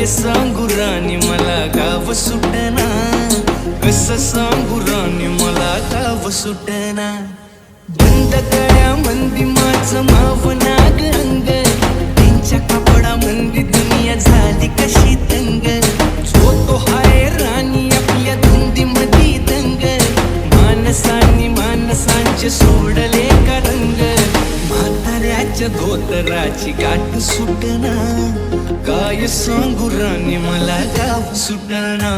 काय सांगू राणी मला गाव सुटना. कस सांगू राणी मला गाव सुटना. बंद कळ्या मंदी माझं माव नाग रंग. त्यांच्या कपडा मंदी दुनिया झाली कशी तंग जो तो हाय राणी आपल्या धुंदी मधी दंग. माणसांनी माणसांचे सोडले का रंग. म्हाताऱ्याच्या धोतराची गाठ सुटना. काय सांगू राणी मला गाव सुटना